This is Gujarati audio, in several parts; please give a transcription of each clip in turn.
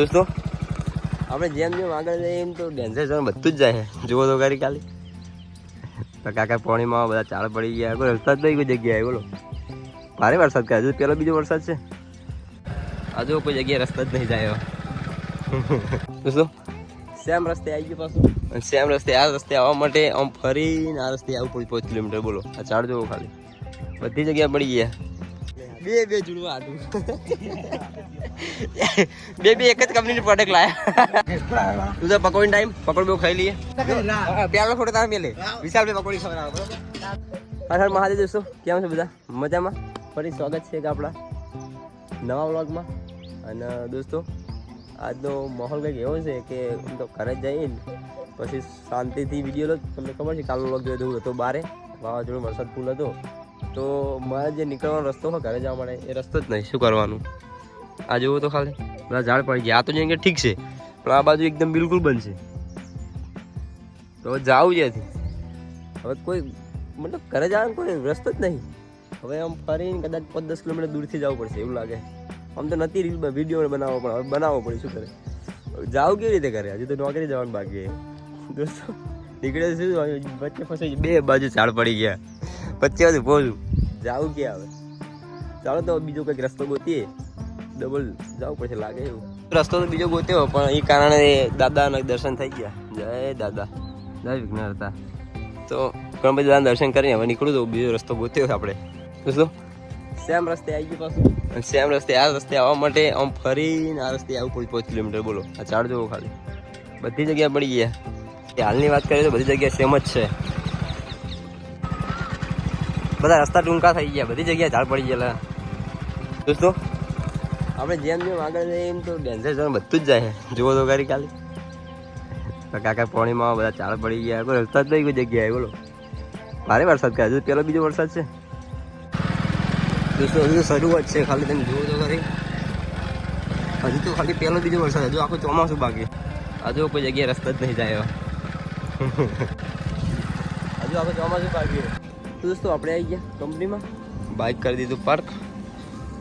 દોસ્તો આપણે જેમ જેમ આગળ જઈએ એમ તો ડેન્જર ઝોન બધું જ જાય જુઓ તો કરી ખાલી. કાકા પોણીમાં બધા ચાળ પડી ગયા. કોઈ જ નહીં કોઈ જગ્યાએ બોલો. ભારે વરસાદ કરે હજુ પેલો બીજો વરસાદ છે. હજુ કોઈ જગ્યાએ રસ્તા જ નહીં જાય દોસ્તો સેમ રસ્તે આવી ગયો પાછું. અને સેમ રસ્તે આ રસ્તે આવવા માટે આમ ફરીને આ રસ્તે આવું પડ્યું પાંચ કિલોમીટર બોલો. આ ચાળ જોવો ખાલી. બધી જગ્યા પડી ગયા. બે બે જુડવા આટું બે બે એક જ કંપનીની પ્રોડક્ટ લાયા. તું તો પકોડી ટાઈમ પકોડી બહુ ખાઈ લઈએ. પ્યાલો ફોટો તારે મેલે. વિશાલ ભાઈ પકોડી ખવડાવો. બરોબર હર મહાદેવ દોસ્તો કેમ છે બધા? મજામાં? ફરી સ્વાગત છે એક આપણા નવા વ્લોગમાં. અને દોસ્તો, આજનો માહોલ કંઈક એવો છે કે હું તો ઘરે જ જઈએ પછી શાંતિથી વીડિયો લો. તમને ખબર છે કાલનો વ્લોગ જોયો હું હતો બારે. વાવાઝોડું વરસાદ ફૂલ હતો. તો મારે જે નીકળવાનો રસ્તો હોય ઘરે જવા માટે, એ રસ્તો જ નહીં. શું કરવાનું? આ જોવો તો ખાલી. બધા ઝાડ પડી ગયા. આ તો જઈને ઠીક છે. પણ આ બાજુ એકદમ બિલકુલ બંધ છે. તો હવે જાવું જ્યાંથી હવે કોઈ મતલબ ઘરે જવાનો કોઈ રસ્તો જ નહીં. હવે આમ ફરીને કદાચ પાંચ દસ કિલોમીટર દૂરથી જવું પડશે એવું લાગે. આમ તો નથી રીલ વીડિયો બનાવવો પણ હવે બનાવવો પડે શું કરે? જાવું કેવી રીતે કરે હજુ તો નોકરી જવાનું બાકી દોસ્તો નીકળે શું? વચ્ચે ફસાઈ બે બાજુ ઝાડ પડી ગયા. વચ્ચે બધું પહોંચું. જાવું ક્યાં હવે? ચાલો તો બીજો કંઈક રસ્તો ગોતીએ. ડબલ જવું પડશે લાગે એવું. રસ્તો તો બીજો ગોત્યો પણ એ કારણે દાદાના દર્શન થઈ ગયા. જય દાદા. જય વિઘ્ન હતા તો ગણપતિ દાદાના દર્શન કરીને હવે નીકળું તો બીજો રસ્તો ગોત્યો આપણે. શું સેમ રસ્તે આવી ગયો પાછું. અને સેમ રસ્તે આ રસ્તે આવવા માટે આમ ફરીને આ રસ્તે આવું પડ્યું પાંચ કિલોમીટર બોલો. આ ચાર જોવો ખાલી. બધી જગ્યા પડી ગયા. હાલની વાત કરીએ તો બધી જગ્યા સેમ જ છે. બધા રસ્તા ટૂંકા થઈ ગયા બધી જગ્યાએ ઝાડ પડી ગયેલા. દોસ્તો આપણે જેમ જેમ આગળ જઈએ એમ તો ડેન્જર ઝોન બધું જ જાય જુઓ તો કરી તો કાકા પોણીમાં બધા ચાળ પડી ગયા. કોઈ જ નહીં, કોઈ જગ્યાએ. બોલો. ભારે વરસાદ કરે હજુ પેલો બીજો વરસાદ છે? દોસ્તો, હજુ શરૂઆત છે ખાલી. તમે જુઓ તો ખરી. હજુ તો ખાલી પેલો બીજો વરસાદ. હજુ આખું ચોમાસું બાકી. હજુ કોઈ જગ્યાએ રસ્તા જ નહીં જાય હજુ આખું ચોમાસું બાકી દોસ્તો, આપણે આવી ગયા કંપનીમાં બાઇક કરી દીધું પાર્ક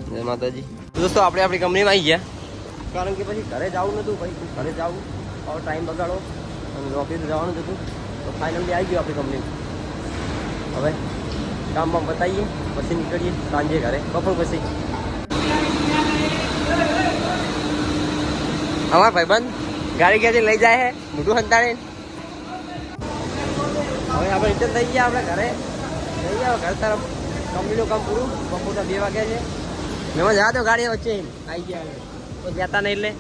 જય માતાજી. તો દોસ્તો આપણે આપણી કંપનીમાં આવી ગયા. કારણ કે પછી ઘરે જવું નતું ભાઈ ઘરે જવું હવે ટાઈમ બગાડો અને ઓફિસ જવાનું જ હતું. તો ફાઇનલી આવી ગયો આપણી કંપની. હવે કામ બામ બતાવીએ પછી નીકળીએ સાંજે ઘરે. બપોર પછી. અમારા ભાઈબંધ ગાડી ક્યાંથી લઈ જાય છે મોટું સંતાડે હવે આપણે રિટર્ન થઈ ગયા આપણે ઘરે. થઈ ગયા ઘર તરફ. કંપનીનું કામ પૂરું. બપોરના બે વાગ્યા છે. મેં જા તો ગાડી વચ્ચે. આવી ગયા કોઈ જતા નહીં એટલે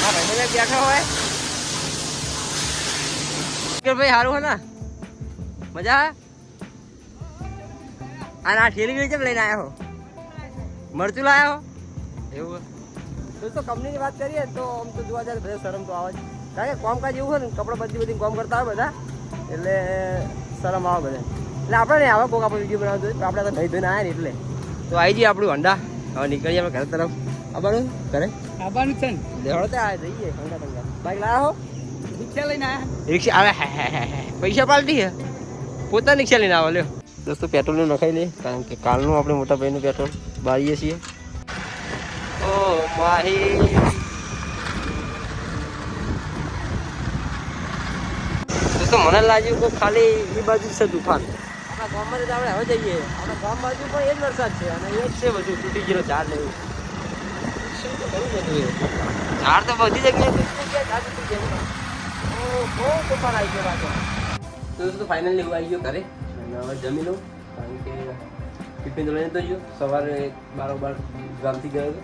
હા ભાઈ મને બેઠા હોય. ભાઈ સારું હે ને? મજા આ ના ઠેલી ગઈ છે લઈને આવ્યા હો? મરચું લાયા હો? એવું તું દોસ્તો કંપનીની વાત કરીએ તો આમ તો જોવા જાય બધા શરમ તો આવે જ. કારણ કે કામકાજ એવું હોય ને કપડાં બધી બધી કામ કરતા હોય બધા. એટલે શરમ આવે બધા એટલે આપણે નહીં આવે કોઈક આપણે વીડિયો બનાવતો આપણે તો ભાઈ ધોઈને આવ્યા ને એટલે. તો આવી જઈએ આપણું અંડા હવે નીકળીએ આપણે ઘર તરફ. આવવાનું ઘરે? આવવાનું છે ને. દેવડો તો આ જઈએ અંડા તંગા. બાઈક લાવો રિક્ષા લઈને આવ્યા રિક્ષા આવે. પૈસા પાલતી હે પોતાની રિક્ષા લઈને આવો લ્યો. દોસ્તો પેટ્રોલ નખાઈ લઈએ કારણ કે કાલનું આપણે મોટા ભાઈનું પેટ્રોલ બાળીએ છીએ. ઓ માહી દોસ્તો મને લાગ્યું કે ખાલી એ બાજુ છે તુફાન. આપણા ગામમાં તો આપણે હવે જઈએ. આપણા ગામ બાજુ પણ એ જ વરસાદ છે અને એ જ છે બધું, તૂટી ગયેલો ઝાડ ને ઝાડ તો બધી જગ્યાએ ઝાડ તૂટી ગયા. બહુ તોફાન આવી ગયો પાછો. તો ફાઇનલી હું આવી ગયો ઘરે. અને હવે જમી લઉં, કારણ કે ટિફિન લઈને તો ગયો. સવારે બારોબાર ગામથી ગયો હતો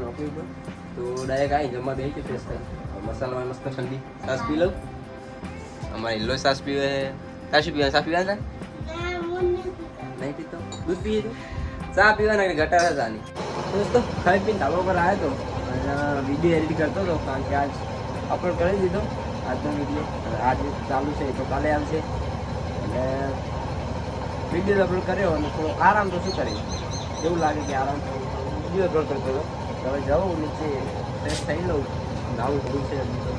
નોકરી ઉપર. તો ડાયરેક્ટ આવી જમવા બેસી ગયો, ફ્રેશ થઈ મસાલામાં મસ્ત ઠંડી સાસ પી લઉં. અમારે હિલ્લો સાસ પીવે તાર પીવા સાસ પીવા પીવાનું? નહીં પીતો દૂધ પીએ તું ચા પીવાના ગટાર ચાની? દોસ્તો, ખાઈ પીને ધાબા પર આવ્યો અને વીડિયો એડિટ કરતો હતો કારણ કે આજ અપલોડ કરી દીધો. આજનો વીડિયો આજે ચાલુ છે તો કાલે આવશે. અને વીડિયો અપલોડ કર્યો અને થોડો આરામ તો શું કરી એવું લાગે કે આરામ વીડિયો અપલોડ કરતો હતો. તો હવે જાઉં નીચે ફ્રેશ થઈ લઉં. નાવું થોડું છે તો.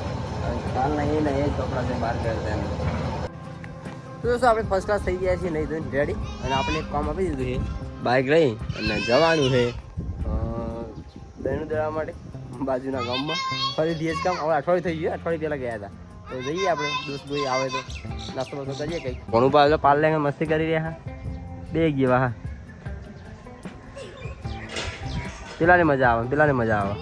કાલના એ ને એ કપડાં છે બહાર કરતા એમ તો દોસ્તો, આપણે ફર્સ્ટ ક્લાસ થઈ ગયા છીએ, નહીં ધોઈને રેડી અને આપણે એક કામ આપી દીધું છે બાઇક લઈ અને જવાનું છે. બહેનું દળવા માટે બાજુના ગામમાં. ફરી જ કામ, હવે અઠવાડિયું થઈ ગયું, અઠવાડિયું પહેલાં ગયા હતા. તો જઈએ આપણે, દોસ્ત ભાઈ આવે તો નાસ્તો બાસ્તો કરીએ કંઈક. ઘણું પાલ પાલ લઈને મસ્તી કરી રહ્યા? બે ગયા હા પેલાને મજા આવે, પેલાને મજા આવે.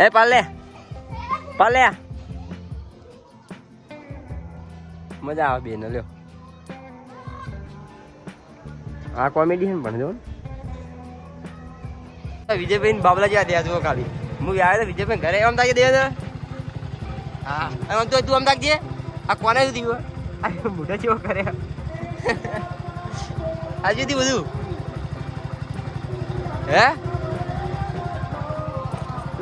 એ પાલે પાલે મજા આવે બેન લ્યો આ કોમેડી છે ને પણ જો વિજયભાઈ ને બાબલા જ્યાં ત્યાં જુઓ ખાલી હું આવ્યો વિજયભાઈ ઘરે આમ તાકે દેવા હા આમ તો તું આમ તાકજે આ કોને દીધું આ મોઢા જેવો કરે આજુ થી બધું હે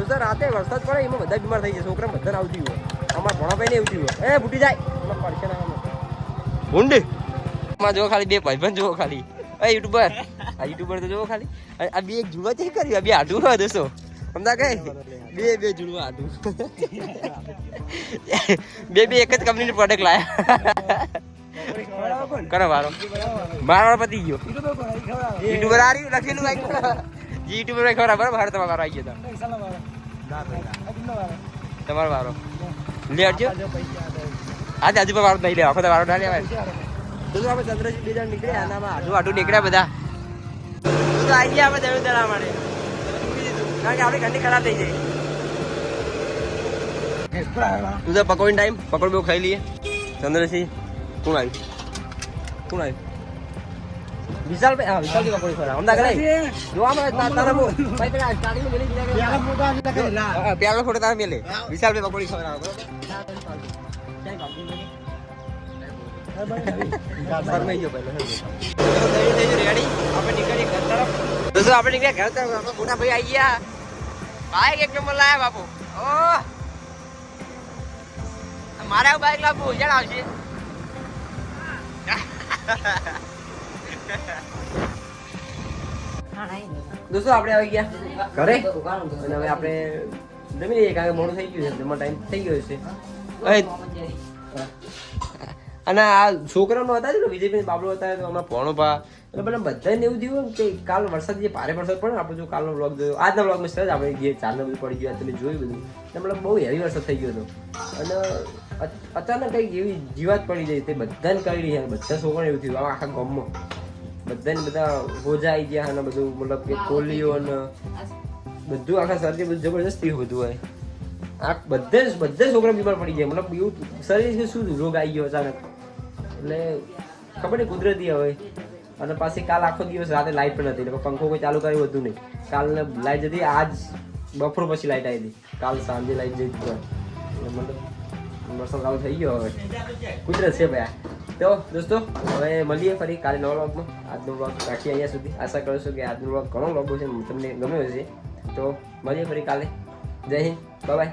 સર રાતે વરસાદ પડે એમાં બધા બીમાર થઈ જાય છોકરા બધા આવતી હોય. અમારા ભણાભાઈ ને આવતી હોય. એ ફૂટી જાય. પડશે ના ભૂંડ? માં જો ખાલી બે ભાઈબંધ જુઓ ખાલી. એ યુટ્યુબર. આ યુટ્યુબર તો જુઓ ખાલી. આ બે એક જુડવા ચેક કરી આ બે આડું હોય દોસ્તો સમજા કઈ બે બે જુડવા આડું. બે બે એક જ કંપનીની પ્રોડક્ટ લાયા. કરો વારો. મારો પતી ગયો. યુટ્યુબર આ રહ્યું? લખેલું આવી જે યુટ્યુબર ખબર બરાબર? તમારો આવી ગયો તો. તમારો વારો. લે અડજો આજે આજુ પર વારો નહીં લે આખો વારો ના લેવાય. તો આપણે ચંદ્રજી બીજા નીકળ્યા, આનામાં આડું આડું નીકળ્યા બધા. તો આવી ગયા આપણે દળું દળા માટે કારણ કે આપણી ઘરની ખરાબ થઈ જાય. તું તો પકોડી ટાઈમ, પકોડ બહુ ખાઈ લઈએ. ચંદ્રસિંહ કોણ આવ્યું? કોણ આવ્યું? વિશાલ ભાઈ હા વિશાલ પકોડી ખરા અમદાવાદ કરાય જોવા મળે તારા બો ભાઈ પેલા સ્ટાર્ટિંગ મેલી દીધા પ્યાલો ફોટો તારે મેલે. વિશાલ ભાઈ પકોડી ખવડાવો બરોબર? ફરમાઈ ગયો પહેલો રેડી આપણે નીકળીએ ઘર તરફ. દોસ્તો આપણે નીકળ્યા ઘર તરફ. આપણે મોટા ભાઈ આવી ગયા. બાઈક એક નંબર લાયા બાપુ. ઓ! મારે બાઈક લાવવું જણ આવશે દોસ્તો આપણે આવી ગયા ઘરે. અને હવે આપણે જમી લઈએ કારણ કે મોડું થઈ ગયું છે જમવા ટાઈમ થઈ ગયો છે. અને આ છોકરાનો હતા ને વિજયભાઈ બાબલો હતા તો અમારા પોણો ભા એટલે બધા બધાને એવું થયું કે કાલ વરસાદ જે ભારે વરસાદ પડે આપણે જો કાલનો બ્લોગ જોયો. આજના બ્લોગમાં સર આપણે જે ચારને બધું પડી ગયું તમે જોયું બધું. મતલબ બહુ હેવી વરસાદ થઈ ગયો હતો. અને અચ- અચાનક કંઈક એવી જીવાત પડી જાય તે બધાને કરી રહી છે બધા છોકરાને એવું થયું આખા ગામમાં. બધાને બધા હોજા આવી ગયા અને બધું, મતલબ કે કોલીઓ અને બધું આખા શરીર બધું જબરજસ્તી બધું હોય. આ બધે બધે છોકરા બીમાર પડી ગયા. મતલબ એવું શરીર શું રોગ આવી ગયો અચાનક? એટલે ખબર નહીં કુદરતી હવે. અને પાછી કાલ આખો દિવસ રાતે લાઈટ પણ હતી એટલે પંખો કોઈ ચાલુ કર્યું હતું નહીં. કાલને લાઈટ જતી, આજ બપોર પછી લાઇટ આવી હતી. કાલ સાંજે લાઈટ જઈ મતલબ વરસાદ ચાલુ થઈ ગયો હવે. કુદરત છે ભાઈ તો દોસ્તો, હવે મળીએ ફરી કાલે નવા વ્લોગમાં આજનો વ્લોગ રાખીએ અહીંયા સુધી. આશા કરું છું કે આજનો વ્લોગ ઘણો લોગો છે, તમને ગમ્યો હશે. તો મળીએ ફરી કાલે. જય હિન્દ. બાય